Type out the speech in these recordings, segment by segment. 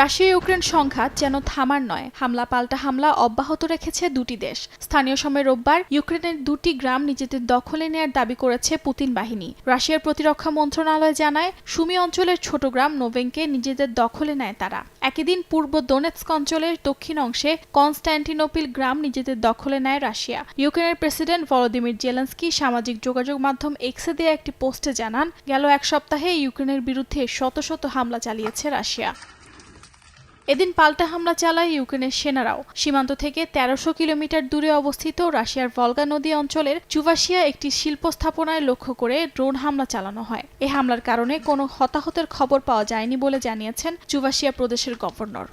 Russia Ukraine সংঘাত যেন থামার নয়। হামলা পাল্টা হামলা অব্যাহত রেখেছে দুটি দেশ। স্থানীয় সময় রোববার ইউক্রেনের দুটি গ্রাম নিজেদের দখলে নেয়ার দাবি করেছে পুতিন বাহিনী। রাশিয়ার প্রতিরক্ষা মন্ত্রণালয় জানায়, সুমি অঞ্চলের ছোট গ্রাম নোভেঙ্কে নিজেদের দখলে নেয় তারা। একই দিন পূর্ব দোনেৎস্ক অঞ্চলের দক্ষিণ অংশে কনস্ট্যান্টিনোপিল গ্রাম নিজেদের দখলে নেয় রাশিয়া। ইউক্রেনের প্রেসিডেন্ট ভলোদিমির জেলেন্সকি সামাজিক যোগাযোগ মাধ্যম এক্সে দেয়া একটি পোস্টে জানান, গেল এক সপ্তাহে ইউক্রেনের বিরুদ্ধে শত শত হামলা চালিয়েছে রাশিয়া। এদিন পাল্টা হামলা চালায় ইউক্রেনের সেনারাও। সীমান্ত থেকে তেরোশো কিলোমিটার দূরে অবস্থিত রাশিয়ার ভলগা নদী অঞ্চলের চুভাশিয়া একটি শিল্প স্থাপনায় লক্ষ্য করে ড্রোন হামলা চালানো হয়। এ হামলার কারণে কোনো হতাহতের খবর পাওয়া যায়নি বলে জানিয়েছেন চুভাশিয়া প্রদেশের গভর্নর।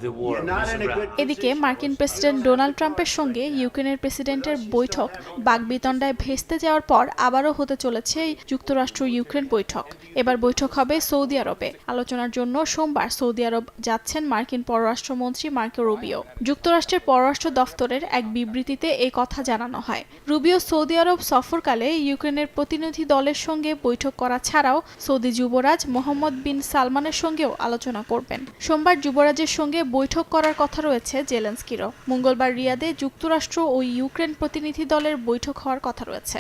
এদিকে মার্কিন প্রেসিডেন্ট ডোনাল্ড ট্রাম্পের সঙ্গে ইউক্রেনের প্রেসিডেন্টের বৈঠক। বাগবিতণ্ডায় ভেস্তে যাওয়ার পর আবারও হতে চলেছে যুক্তরাষ্ট্র ইউক্রেন বৈঠক। এবার বৈঠক হবে সৌদি আরবে। আলোচনার জন্য সোমবার সৌদি আরব যাচ্ছেন মার্কিন পররাষ্ট্রমন্ত্রী মার্কো রুবিও। যুক্তরাষ্ট্রের পররাষ্ট্র দফতরের এক বিবৃতিতে এই কথা জানানো হয়। রুবিও সৌদি আরব সফরকালে ইউক্রেনের প্রতিনিধি দলের সঙ্গে বৈঠক করা ছাড়াও সৌদি যুবরাজ মোহাম্মদ বিন সালমানের সঙ্গেও আলোচনা করবেন। সোমবার যুবরাজের সঙ্গে বৈঠক করার কথা রয়েছে জেলেন্সকিরও। মঙ্গলবার রিয়াদে যুক্তরাষ্ট্র ও ইউক্রেন প্রতিনিধি দলের বৈঠক হওয়ার কথা রয়েছে।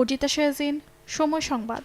অজিতা শেহজিন, সময় সংবাদ।